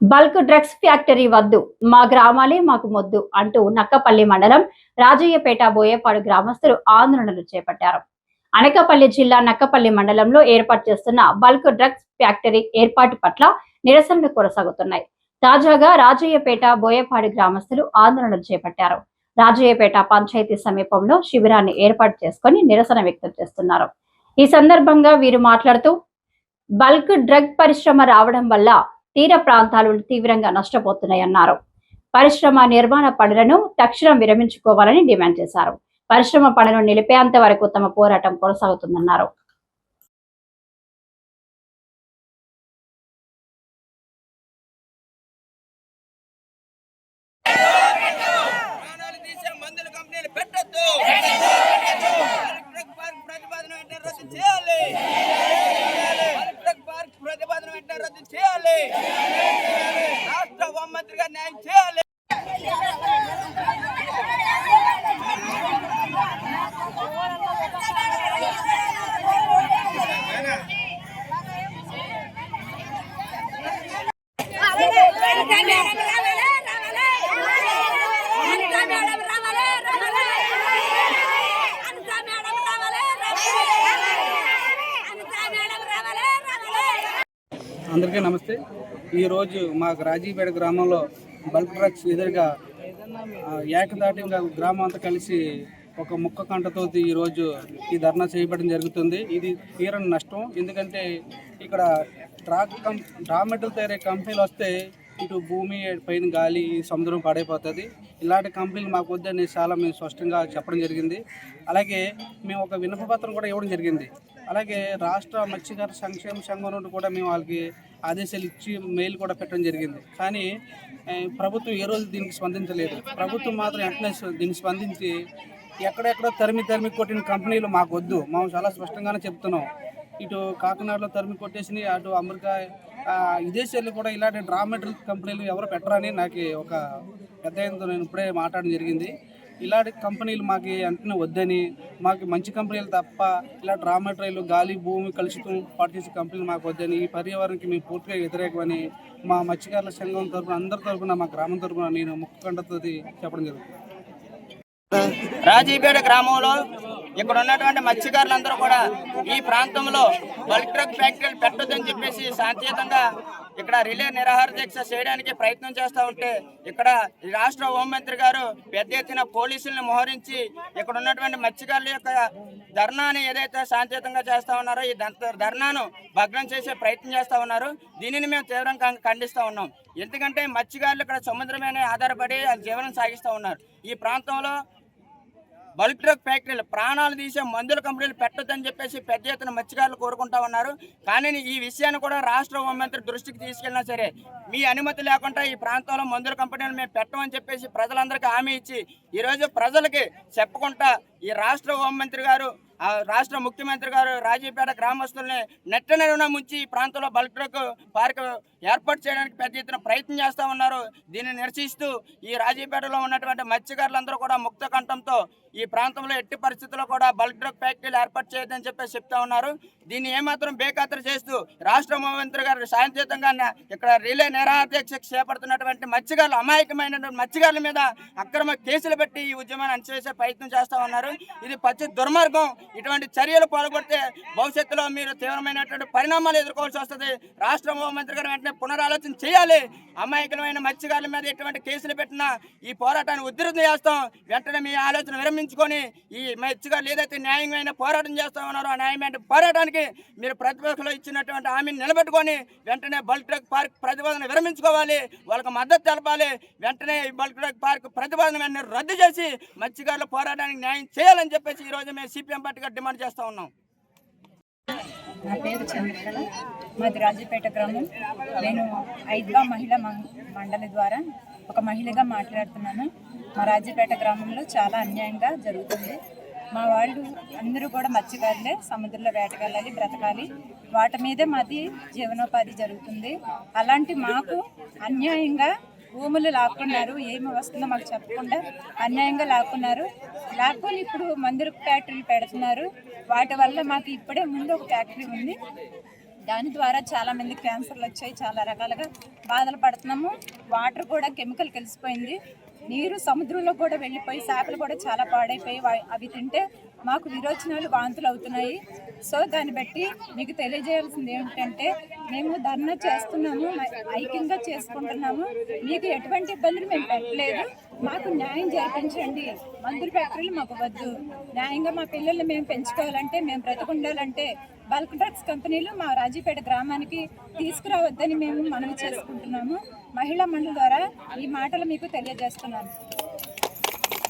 Bulk drugs factory వద్దు. మా గ్రామాలే మాకు మొద్దు అంటూ నక్కపల్లి మండలం రాజయ్యపేట బోయేపాడు గ్రామస్తులు ఆందోళనలు చేపట్టారు. అనకాపల్లి జిల్లా నక్కపల్లి మండలంలో ఏర్పాటు చేస్తున్న బల్క్ డ్రగ్స్ ఫ్యాక్టరీ ఏర్పాటు పట్ల నిరసనలు కొనసాగుతున్నాయి. తాజాగా రాజయ్యపేట బోయపాడు గ్రామస్తులు ఆందోళనలు చేపట్టారు. రాజయ్యపేట పంచాయతీ సమీపంలో శిబిరాన్ని ఏర్పాటు చేసుకొని నిరసన వ్యక్తం చేస్తున్నారు. ఈ సందర్భంగా వీరు మాట్లాడుతూ బల్క్ డ్రగ్ పరిశ్రమ రావడం వల్ల తీర ప్రాంతాలు తీవ్రంగా నష్టపోతున్నాయన్నారు పరిశ్రమ నిర్మాణ పనులను తక్షణం విరమించుకోవాలని డిమాండ్ చేశారు. పరిశ్రమ పనులు నిలిపేంత వరకు తమ పోరాటం కొనసాగుతుందన్నారు ప్రాణాలు తీసే మందుల కంపెనీలు పెట్టొద్దు డ్రగ్ పార్క్ ప్రతిపాదన వెంటనే రద్దు చేయాలి డ్రగ్ పార్క్ ప్రతిపాదన వెంటనే రద్దు చేయాలి రాష్ట్ర న్యాయం చేయాలి. అందరికీ నమస్తే. ఈరోజు మాకు రాజీపేట గ్రామంలో బల్క్ డ్రగ్స్ ఎదురుగా ఆ, ఏకదాటిగా గ్రామం అంతా కలిసి ఒక ముక్క కంటతో ఈరోజు ఈ ధర్నా చేయబడడం జరుగుతుంది. ఇది తీరని నష్టం. ఎందుకంటే ఇక్కడ డ్రా కం డ్రా మెటల్ తయారే కంపెనీలు వస్తే ఇటు భూమి పైన గాలి సముద్రం పాడైపోతుంది. ఇలాంటి కంపెనీలు మాకు వద్దని చాలా మేము స్పష్టంగా చెప్పడం జరిగింది. అలాగే మేము ఒక వినపపత్రం కూడా ఇవ్వడం జరిగింది. అలాగే రాష్ట్ర మత్స్యకార సంక్షేమ సంఘం నుండి కూడా మేము వాళ్ళకి ఆదేశాలు ఇచ్చి మెయిల్ కూడా పెట్టడం జరిగింది. కానీ ప్రభుత్వం ఏ రోజు దీనికి స్పందించలేదు. ప్రభుత్వం మాత్రం వెంటనే దీనికి స్పందించి ఎక్కడెక్కడో తరిమి తరిమి కొట్టిన కంపెనీలు మాకు వద్దు. మేము చాలా స్పష్టంగానే చెప్తున్నాం. ఇటు కాకినాడలో తరిమి కొట్టేసి అటు అమెరికా విదేశాల్లో కూడా ఇలాంటి డ్రా మెటీరియల్ కంపెనీలు ఎవరు పెట్టరని నాకు ఒక పెద్ద నేను ఇప్పుడే మాట్లాడడం జరిగింది. ఇలాంటి కంపెనీలు మాకు వెంటనే వద్దని మాకు మంచి కంపెనీలు తప్ప ఇలా డ్రా మెటీరియల్ గాలి భూమి కలుషితం పాటు చేసే కంపెనీలు మాకు వద్దని ఈ పర్యావరణానికి మేము పూర్తిగా వ్యతిరేకమని మా మత్స్యకారుల సంఘం తరపున అందరి తరఫున మా గ్రామం తరఫున నేను ముక్కు కంటతో చెప్పడం జరుగుతుంది. రాజీపేట గ్రామంలో ఇక్కడ ఉన్నటువంటి మత్స్యకారులందరూ కూడా ఈ ప్రాంతంలో బల్క్ ట్రక్ ఫ్యాక్టరీలు పెట్టొద్దని చెప్పేసి శాంతియుతంగా ఇక్కడ రిలే నిరాహార దీక్ష చేయడానికి ప్రయత్నం చేస్తూ ఉంటే ఇక్కడ రాష్ట్ర హోంమంత్రి గారు పెద్ద ఎత్తున పోలీసుల్ని మోహరించి ఇక్కడ ఉన్నటువంటి మత్స్యకారుల యొక్క ధర్నాని ఏదైతే శాంతియుతంగా చేస్తా ఉన్నారో ఈ ధర్నాను భగ్నం చేసే ప్రయత్నం చేస్తా ఉన్నారు. దీనిని మేము తీవ్రంగా ఖండిస్తూ ఉన్నాం. ఎందుకంటే మత్స్యకారులు ఇక్కడ సముద్రం మీద ఆధారపడి జీవనం సాగిస్తూ ఉన్నారు. ఈ ప్రాంతంలో బల్క్ డ్రగ్ ఫ్యాక్టరీలు ప్రాణాలు తీసే మందుల కంపెనీలు పెట్టొద్దని చెప్పేసి పెద్ద ఎత్తున మత్స్యకారులు కోరుకుంటా ఉన్నారు. కానీ ఈ విషయాన్ని కూడా రాష్ట్ర హోంమంత్రి దృష్టికి తీసుకెళ్ళినా సరే మీ అనుమతి లేకుండా ఈ ప్రాంతంలో మందుల కంపెనీలు మేము పెట్టమని చెప్పేసి ప్రజలందరికీ హామీ ఇచ్చి ఈరోజు ప్రజలకి చెప్పకుండా ఈ రాష్ట్ర హోంమంత్రి గారు ఆ రాష్ట్ర ముఖ్యమంత్రి గారు రాజీపేట గ్రామస్తుల్ని నెట్ట నెరున ముంచి ఈ ప్రాంతంలో బల్క్ డ్రగ్ పార్క్ ఏర్పాటు చేయడానికి పెద్ద ఎత్తున ప్రయత్నం చేస్తూ ఉన్నారు. దీన్ని నిరసిస్తూ ఈ రాజీపేటలో ఉన్నటువంటి మత్స్యకారులందరూ కూడా ముక్త కంఠంతో ఈ ప్రాంతంలో ఎట్టి పరిస్థితుల్లో కూడా బల్క్ డ్రగ్ ఫ్యాక్టరీలు ఏర్పాటు చేయొద్దని చెప్పేసి చెప్తా ఉన్నారు. దీన్ని ఏమాత్రం బేఖాతరు చేస్తూ రాష్ట్ర ముఖ్యమంత్రి గారు శాంతియుతంగా ఇక్కడ రిలే నిరాధ్యక్ష చేపడుతున్నటువంటి మత్స్యకారులు అమాయకమైనటువంటి మత్స్యకారుల మీద అక్రమ కేసులు పెట్టి ఈ ఉద్యమాన్ని అణచివేసే ప్రయత్నం చేస్తా ఉన్నారు. ఇది పచ్చి దుర్మార్గం. ఇటువంటి చర్యలు పాల్గొడితే భవిష్యత్తులో మీరు తీవ్రమైనటువంటి పరిణామాలు ఎదుర్కోవాల్సి వస్తుంది. రాష్ట్ర ముఖ్యమంత్రి గారు వెంటనే పునరాలోచన చేయాలి. అమాయకులమైన మత్స్యకారుల మీద ఎటువంటి కేసులు పెట్టినా ఈ పోరాటాన్ని ఉధృతం చేస్తాం. వెంటనే మీ ఆలోచన విరమించుకొని ఈ మత్స్యకారులు ఏదైతే న్యాయమైన పోరాటం చేస్తా ఉన్నారో ఆ న్యాయమైన పోరాటానికి మీరు ప్రతిపక్షలో ఇచ్చినటువంటి హామీని నిలబెట్టుకొని వెంటనే బల్క్ ట్రక్ పార్క్ ప్రతిపాదన విరమించుకోవాలి. వాళ్ళకి మద్దతు తెలపాలి. వెంటనే ఈ బల్క్ ట్రక్ పార్క్ ప్రతిపాదన వెంటనే రద్దు చేసి మత్స్యకారుల పోరాటానికి న్యాయం చేయాలని చెప్పేసి ఈరోజు మేము సిపిఎం పార్టీగా డిమాండ్ చేస్తూ ఉన్నాం. నా పేరు చంద్రకళ మాది రాజుపేట గ్రామం. నేను ఐద్వా మహిళా మం- మండలి ద్వారా ఒక మహిళగా మాట్లాడుతున్నాను. మా రాజుపేట గ్రామంలో చాలా అన్యాయంగా జరుగుతుంది. మా వాళ్ళు అందరూ కూడా మత్స్యకారులే సముద్రంలో వేటగాళ్ళాలి బ్రతకాలి. వాటి మీదే మాది జీవనోపాధి జరుగుతుంది. అలాంటి మాకు అన్యాయంగా భూములు లాక్కున్నారు ఏమి వస్తుందో మాకు చెప్పకుండా అన్యాయంగా లాక్కున్నారు. లాక్కొని ఇప్పుడు మందుల ఫ్యాక్టరీలు పెడుతున్నారు. వాటి వల్ల మాకు ఇప్పుడే ముందు ఒక ఫ్యాక్టరీ ఉంది. దాని ద్వారా చాలా మంది క్యాన్సర్లు వచ్చాయి. చాలా రకాలుగా బాధలు పడుతున్నాము. వాటర్ కూడా కెమికల్ కలిసిపోయింది. నీరు సముద్రంలో కూడా వెళ్ళిపోయి చేపలు కూడా చాలా పాడైపోయి అవి తింటే మాకు విరోచనాలు వాంతులు అవుతున్నాయి. సో దాన్ని బట్టి మీకు తెలియజేయాల్సింది ఏమిటంటే మేము ధర్నా చేస్తున్నాము ఐక్యంగా చేసుకుంటున్నాము. మీకు ఎటువంటి ఇబ్బందులు మేము పెట్టలేదు. మాకు న్యాయం జరిపించండి. మందుల ఫ్యాక్టరీలు మాకు వద్దు. న్యాయంగా మా పిల్లల్ని మేము పెంచుకోవాలంటే మేము బ్రతికుండాలంటే బల్క్ డ్రగ్స్ కంపెనీలు మా రాజీపేట గ్రామానికి తీసుకురావద్దని మేము మనవి చేసుకుంటున్నాము. మహిళా మండలి ద్వారా ఈ మాటలు మీకు తెలియజేస్తున్నాను.